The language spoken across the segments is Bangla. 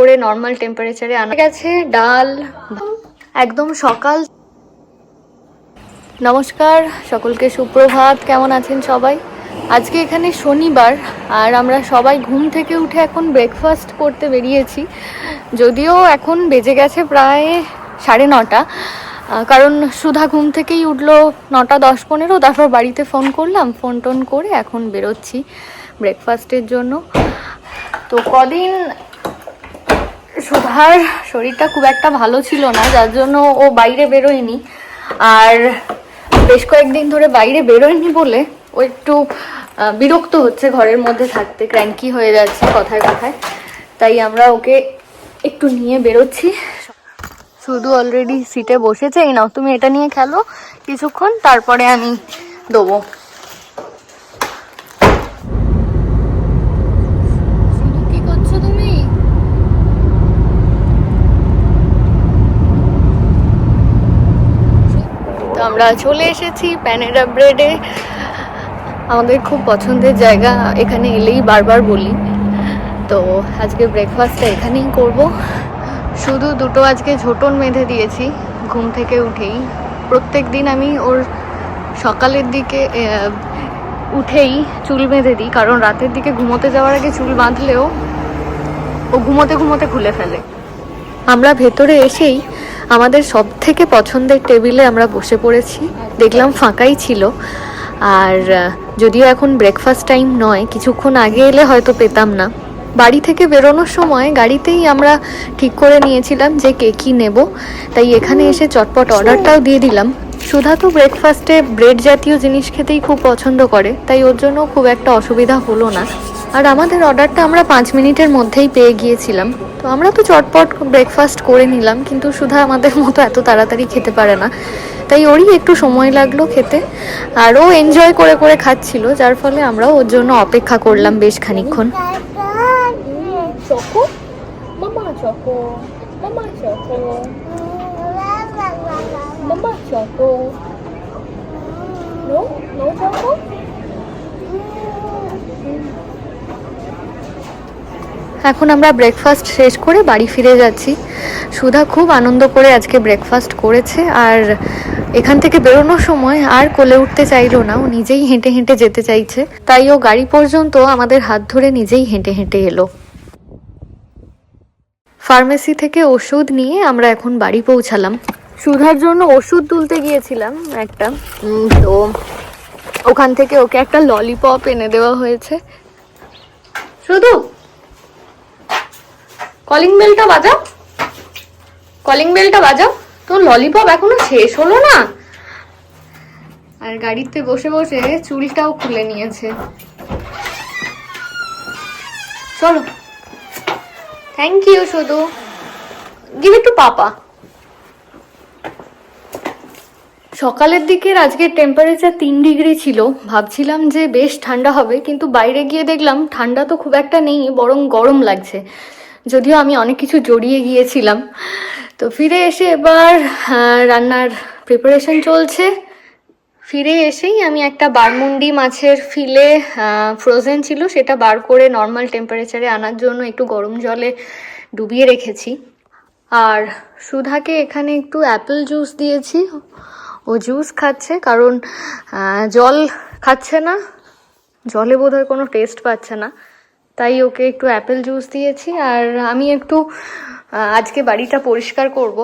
করে নর্মাল টেম্পারেচারে আনা গেছে, ডাল, একদম সকাল। নমস্কার, সকলকে সুপ্রভাত, কেমন আছেন সবাই? আজকে এখানে শনিবার, আর আমরা সবাই ঘুম থেকে উঠে এখন ব্রেকফাস্ট করতে বেরিয়েছি। যদিও এখন বেজে গেছে প্রায় সাড়ে নটা কারণ সুধা ঘুম থেকেই উঠল নটা দশ পনেরো, তারপর বাড়িতে ফোন করলাম ফোন টোন করে এখন বেরোচ্ছি ব্রেকফাস্টের জন্য। তো কদিন সুধার শরীরটা খুব একটা ভালো ছিল না, যার জন্য ও বাইরে বেরোয়নি। আর বেশ কয়েকদিন ধরে বাইরে বেরোয়নি বলে ও একটু বিরক্ত হচ্ছে ঘরের মধ্যে থাকতে, ক্র্যাঙ্কি হয়ে যাচ্ছে কথায় কথায়। তাই আমরা ওকে একটু নিয়ে বেরোচ্ছি। শুধু অলরেডি সিটে বসেছে। এই নাও, তুমি এটা নিয়ে খেলো কিছুক্ষণ, তারপরে আমি দেবো শুধু কি করছ তুমি তো আমরা চলে এসেছি প্যানেরা ব্রেডে আমাদের খুব পছন্দের জায়গা, এখানে এলেই বারবার বলি। তো আজকে ব্রেকফাস্টটা এখানেই করব। শুধু দুটো আজকে ঝোটন বেঁধে দিয়েছি, ঘুম থেকে উঠেই। প্রত্যেক দিন আমি ওর সকালের দিকে উঠেই চুল বেঁধে দিই, কারণ রাতের দিকে ঘুমোতে যাওয়ার আগে চুল বাঁধলেও ও ঘুমোতে ঘুমোতে খুলে ফেলে। আমরা ভেতরে এসেই আমাদের সব থেকে পছন্দের টেবিলে আমরা বসে পড়েছি। দেখলাম ফাঁকাই ছিল। আর যদিও এখন ব্রেকফাস্ট টাইম নয়, কিছুক্ষণ আগে এলে হয়তো পেতাম না। বাড়ি থেকে বেরোনোর সময় গাড়িতেই আমরা ঠিক করে নিয়েছিলাম যে কে কী নেব। তাই এখানে এসে চটপট অর্ডারটাও দিয়ে দিলাম। সুধা তো ব্রেকফাস্টে ব্রেড জাতীয় জিনিস খেতেই খুব পছন্দ করে, তাই ওর জন্য খুব একটা অসুবিধা হলো না। আর আমাদের অর্ডারটা আমরা পাঁচ মিনিটের মধ্যেই পেয়ে গিয়েছিলাম। তো আমরা তো চটপট ব্রেকফাস্ট করে নিলাম, কিন্তু সুধা আমাদের মতো এত তাড়াতাড়ি খেতে পারে না। তাই ওরই একটু সময় লাগল খেতে, আর ও এনজয় করে করে খাচ্ছিল, যার ফলে আমরাও ওর জন্য অপেক্ষা করলাম বেশ চকো? এখন আমরা ব্রেকফাস্ট শেষ করে বাড়ি ফিরে যাচ্ছি। সুধা খুব আনন্দ করে আজকে ব্রেকফাস্ট করেছে আর এখান থেকে বেরোনোর সময় আর কোলে উঠতে চাইলো না, ও নিজেই হেঁটে হেঁটে যেতে চাইছে। তাই ও গাড়ি পর্যন্ত আমাদের হাত ধরে নিজেই হেঁটে হেঁটে এলো। ফার্মেসি থেকে ওষুধ নিয়ে আমরা এখন বাড়ি পৌঁছালাম। সুধার জন্য ওষুধ তুলতে গিয়েছিলাম একটা। তো ওখান থেকে ওকে একটা ললিপপ এনে দেওয়া হয়েছে। শুধু? কলিং বেলটা বাজাও। কলিং বেলটা বাজাও। তো ললিপপ এখনও শেষ হলো না? আর গাড়িতে বসে বসে চুলটাও খুলে নিয়েছে। চলো। থ্যাংক ইউ শুধু। গিভ টু পাপা সকালের দিকের আজকের টেম্পারেচার তিন ডিগ্রি ছিল। ভাবছিলাম যে বেশ ঠান্ডা হবে কিন্তু বাইরে গিয়ে দেখলাম ঠান্ডা তো খুব একটা নেই বরং গরম লাগছে। যদিও আমি অনেক কিছু জড়িয়ে গিয়েছিলাম। তো ফিরে এসে এবার রান্নার প্রিপারেশন চলছে। ফিরে এসেই আমি একটা বারমুন্ডি মাছের ফিলে ফ্রোজেন ছিল, সেটা বার করে নর্মাল টেম্পারেচারে আনার জন্য একটু গরম জলে ডুবিয়ে রেখেছি। আর সুধাকে এখানে একটু অ্যাপেল জুস দিয়েছি। ও জুস খাচ্ছে, কারণ জল খাচ্ছে না। জলে বোধহয় কোনো টেস্ট পাচ্ছে না। তাই ওকে একটু অ্যাপেল জুস দিয়েছি, আর আমি একটু আজকে বাড়িটা পরিষ্কার করব।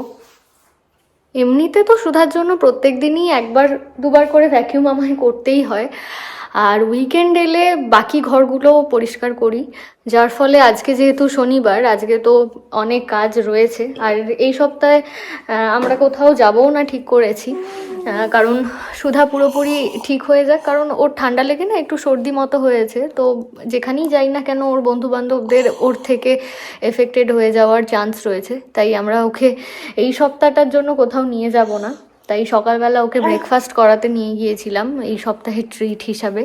এমনিতে তো সুধার জন্য প্রত্যেক দিনই একবার, দুবার করে ভ্যাকিউম আমায় করতেই হয়। আর উইকেন্ড এলে বাকি ঘরগুলো পরিষ্কার করি, যার ফলে আজকে যেহেতু শনিবার, আজকে তো অনেক কাজ রয়েছে। আর এই সপ্তাহে আমরা কোথাও যাবও না ঠিক করেছি। কারণ সুধা পুরোপুরি ঠিক হয়ে যাক, কারণ ওর ঠান্ডা লেগে না একটু সর্দি মতো হয়েছে, তো যেখানেই যাই না কেন ওর বন্ধু বান্ধবদের ওর থেকে এফেক্টেড হয়ে যাওয়ার চান্স রয়েছে, তাই আমরা ওকে এই সপ্তাহটার জন্য কোথাও নিয়ে যাব না, তাই সকালবেলা ওকে ব্রেকফাস্ট করাতে নিয়ে গিয়েছিলাম এই সপ্তাহের ট্রিট হিসাবে।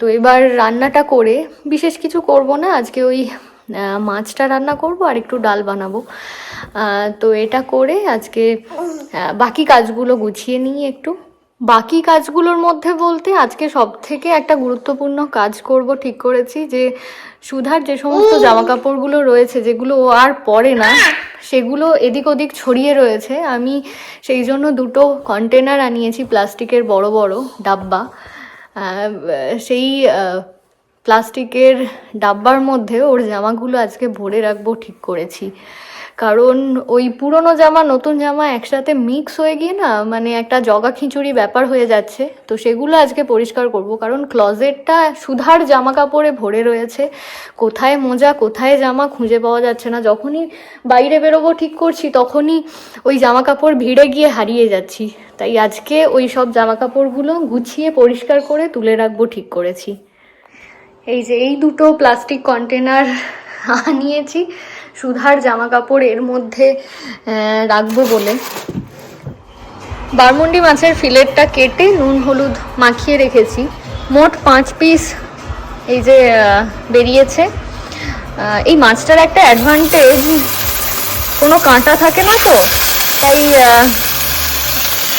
তো এবার রান্নাটা করে, বিশেষ কিছু করব না, আজকে ওই মাছটা রান্না করব আর একটু ডাল বানাবো। তো এটা করে আজকে বাকি কাজগুলো গুছিয়ে নিই একটু। বাকি কাজগুলোর মধ্যে বলতে আজকে সব থেকে একটা গুরুত্বপূর্ণ কাজ করব, ঠিক করেছি, যে সুধার যে সমস্ত জামা কাপড়গুলো রয়েছে, যেগুলো ও আর পরে না, সেগুলো এদিক ওদিক ছড়িয়ে রয়েছে। আমি সেই জন্য দুটো কন্টেনার আনিয়েছি, প্লাস্টিকের বড় বড়, ডাব্বা। সেই প্লাস্টিকের ডাব্বার মধ্যে ওর জামাগুলো আজকে ভরে রাখব, ঠিক করেছি। কারণ ওই পুরনো জামা, নতুন জামা একসাথে মিক্স হয়ে গিয়ে না মানে একটা জগা খিচুড়ি ব্যাপার হয়ে যাচ্ছে। তো সেগুলো আজকে পরিষ্কার করব, কারণ ক্লজেটটা সুধার জামা কাপড়ে ভরে রয়েছে। কোথায় মোজা, কোথায় জামা খুঁজে পাওয়া যাচ্ছে না। যখনই বাইরে বেরোবো, ঠিক করছি, তখনই ওই জামা কাপড় ভিড়ে গিয়ে হারিয়ে যাচ্ছি। তাই আজকে ওই সব জামা কাপড়গুলো গুছিয়ে পরিষ্কার করে তুলে রাখব, ঠিক করেছি। এই যে এই দুটো প্লাস্টিক কন্টেনার আনিয়েছি, সুধার জামা কাপড় এর মধ্যে রাখব বলে। বারমুন্ডি মাছের ফিলেটটা কেটে নুন, হলুদ মাখিয়ে রেখেছি। মোট পাঁচ পিস এই যে বেরিয়েছে। এই মাছটার একটা অ্যাডভান্টেজ কোনো কাঁটা থাকে না তো? তাই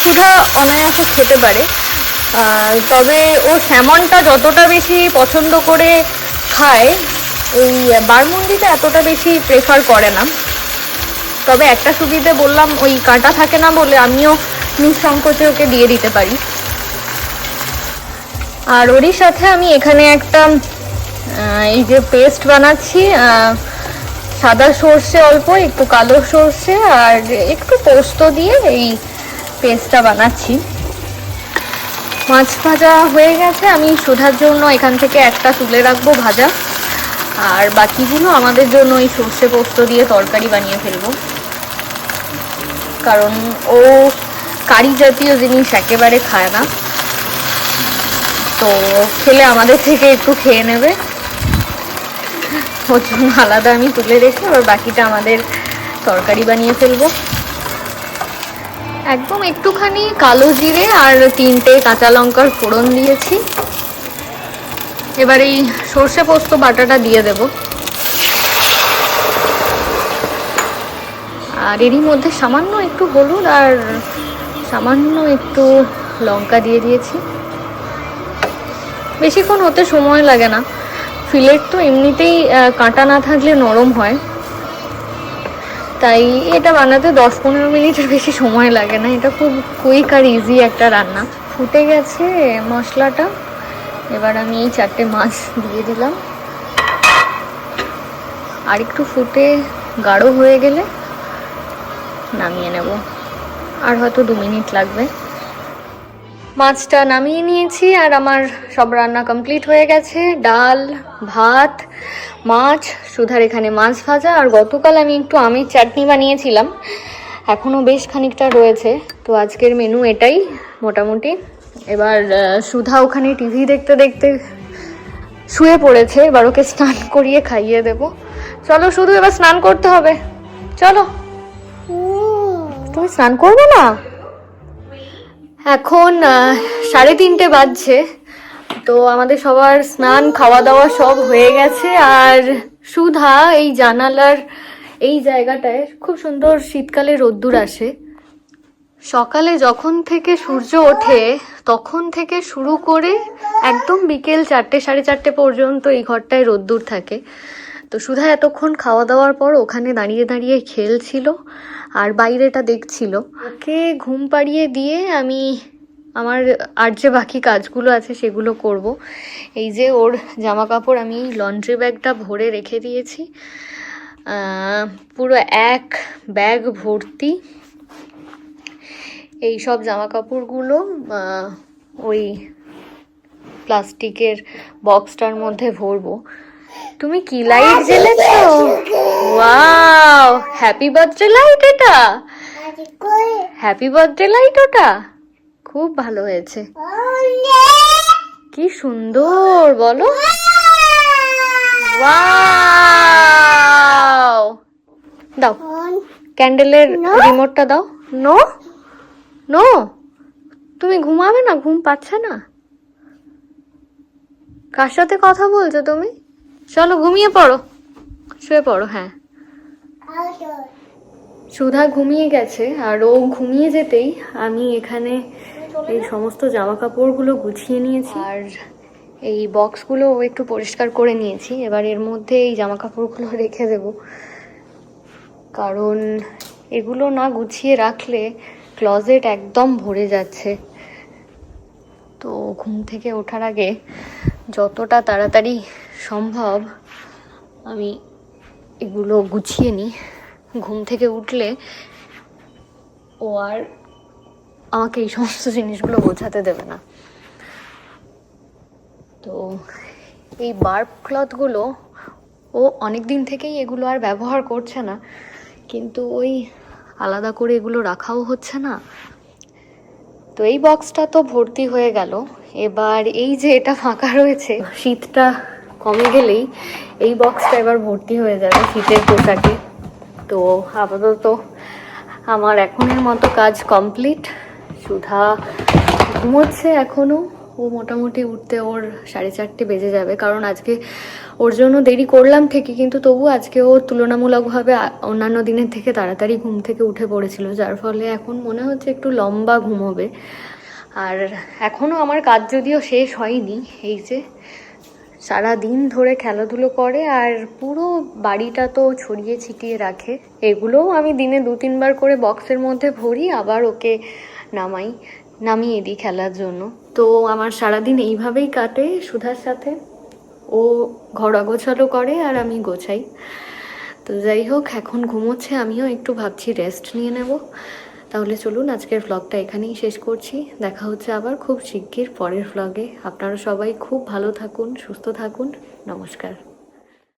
সুধা অনায়াসে খেতে পারে। তবে ও স্যামনটা যতটা বেশি পছন্দ করে খায় ওই বারমুন্ডিটা এতটা বেশি প্রেফার করে না। তবে একটা সুবিধে বললাম, ওই কাঁটা থাকে না বলে আমিও নিঃসংকোচে ওকে দিয়ে দিতে পারি। আর ওরই সাথে আমি এখানে একটা এই যে পেস্ট বানাচ্ছি সাদা সর্ষে অল্প, একটু কালো সর্ষে আর একটু পোস্ত দিয়ে এই পেস্টটা বানাচ্ছি। মাছ ভাজা হয়ে গেছে। আমি সুধার জন্য এখান থেকে একটা তুলে রাখব ভাজা। আর বাকিগুলো আমাদের জন্য ওই সর্ষে পোস্ত দিয়ে তরকারি বানিয়ে ফেলব। কারণ ও কারি জাতীয় জিনিস একেবারে খায় না। তো খেলে আমাদের থেকে একটু খেয়ে নেবে। ওর জন্য আলাদা আমি তুলে রেখে এবার বাকিটা আমাদের তরকারি বানিয়ে ফেলব। একদম একটুখানি কালো জিরে আর তিনটে কাঁচা লঙ্কার ফোড়ন দিয়েছি। এবার এই সর্ষে পোস্ত বাটাটা দিয়ে দেব। আর এরই মধ্যে সামান্য একটু হলুদ আর সামান্য একটু লঙ্কা দিয়ে দিয়েছি। বেশিক্ষণ হতে সময় লাগে না। ফিলেট তো এমনিতেই কাঁটা না থাকলে নরম হয়। তাই এটা বানাতে দশ পনেরো মিনিটের বেশি সময় লাগে না। এটা খুব কুইক আর ইজি একটা রান্না। ফুটে গেছে মশলাটা। এবার আমি এই চারটে মাছ দিয়ে দিলাম। আর একটু ফুটে গাঢ় হয়ে গেলে নামিয়ে নেব। আর হয়তো দু মিনিট লাগবে। মাছটা নামিয়ে নিয়েছি আর আমার সব রান্না কমপ্লিট হয়ে গেছে। ডাল ভাত মাছ সুধার এখানে মাছ ভাজা আর গতকাল আমি একটু আমের চাটনি বানিয়েছিলাম। এখনও বেশ খানিকটা রয়েছে। তো আজকের মেনু এটাই মোটামুটি। এবার সুধা ওখানে টিভি দেখতে দেখতে শুয়ে পড়েছে। এবার ওকে স্নান করিয়ে খাইয়ে দেব। চলো শুধু এবার স্নান করতে হবে। চলো। তুমি স্নান করবে না? এখন সাড়ে তিনটে বাজছে। তো আমাদের সবার স্নান খাওয়া দাওয়া সব হয়ে গেছে। আর সুধা, এই জানালার এই জায়গাটায় খুব সুন্দর শীতকালে রোদ্দুর আসে। সকালে যখন থেকে সূর্য ওঠে, তখন থেকে শুরু করে একদম বিকেল চারটে, সাড়ে চারটে পর্যন্ত এই ঘরটায় রোদ্দুর থাকে। তো সুধা এতক্ষণ খাওয়া দাওয়ার পর ওখানে দাঁড়িয়ে দাঁড়িয়ে খেলছিল। আর বাইরেটা দেখছিল। ওকে ঘুম পাড়িয়ে দিয়ে আমি আমার আর যে বাকি কাজগুলো আছে সেগুলো করব। এই যে ওর জামা কাপড় আমি লন্ড্রি ব্যাগটা ভরে রেখে দিয়েছি। পুরো এক ব্যাগ ভর্তি। এই সব জামা কাপড়গুলো ওই প্লাস্টিকের বক্সটার মধ্যে ভরবো। তুমি কি লাইট জ্বেলেছো? ওয়াও হ্যাপি বার্থডে লাইট এটা। হ্যাপি বার্থডে লাইট ওটা। খুব ভালো হয়েছে। কি সুন্দর বলো। ওয়াও দাও। ক্যান্ডেলের রিমোটটা দাও। নো নো তুমি ঘুমাবে না? ঘুম পাচ্ছে না? কার সাথে কথা বলছো তুমি? চলো ঘুমিয়ে পড়ো। শুয়ে পড়ো হ্যাঁ। সুধা ঘুমিয়ে গেছে, আর ও ঘুমিয়ে যেতেই আমি এখানে এই সমস্ত জামা কাপড়গুলো গুছিয়ে নিয়েছি। আর এই বক্সগুলো একটু পরিষ্কার করে নিয়েছি। এবার এর মধ্যে এই জামা কাপড়গুলো রেখে দেব। কারণ এগুলো না গুছিয়ে রাখলে ক্লজেট একদম ভরে যাচ্ছে। তো ঘুম থেকে ওঠার আগে যতটা তাড়াতাড়ি সম্ভব, আমি এগুলো গুছিয়ে নিই। ঘুম থেকে উঠলে ও আর আমাকে এই সমস্ত জিনিসগুলো বোঝাতে দেবে না। তো এই বার্ব ক্লথগুলো ও অনেক দিন থেকেই এগুলো আর ব্যবহার করছে না, কিন্তু ওই আলাদা করে এগুলো রাখাও হচ্ছে না। তো এই বক্সটা তো ভর্তি হয়ে গেল। এবার এই যে এটা ফাঁকা রয়েছে, শীতটা কমে গেলেই এই বক্সটা এবার ভর্তি হয়ে যাবে শীতের পোশাকে। তো আপাতত আমার এখনের মতো কাজ কমপ্লিট সুধা ঘুমোচ্ছে এখনও ও মোটামুটি উঠতে ওর সাড়ে চারটে বেজে যাবে। কারণ আজকে ওর জন্য দেরি করলাম ঠিকই কিন্তু তবু আজকে ও তুলনামূলকভাবে অন্যান্য দিনের থেকে তাড়াতাড়ি ঘুম থেকে উঠে পড়েছিল, যার ফলে এখন মনে হচ্ছে একটু লম্বা ঘুমোবে। আর এখনও আমার কাজ যদিও শেষ হয়নি, এই যে সারা দিন ধরে খেলাধুলো করে আর পুরো বাড়িটা তো ছড়িয়ে ছিটিয়ে রাখে। এগুলোও আমি দিনে দু তিনবার করে বক্সের মধ্যে ভরি, আবার ওকে নামাই, নামিয়ে দিই খেলার জন্য। তো আমার সারাদিন এইভাবেই কাটে সুধার সাথে। ও ঘর অগোছালো করে আর আমি গোছাই। তো যাই হোক, এখন ঘুমোচ্ছে, আমিও একটু ভাবছি রেস্ট নিয়ে নেব। তাহলে চলুন আজকের ভ্লগটা এখানেই শেষ করছি। দেখা হচ্ছে আবার খুব শিগগির পরের ভ্লগে আপনারা সবাই খুব ভালো থাকুন, সুস্থ থাকুন। নমস্কার।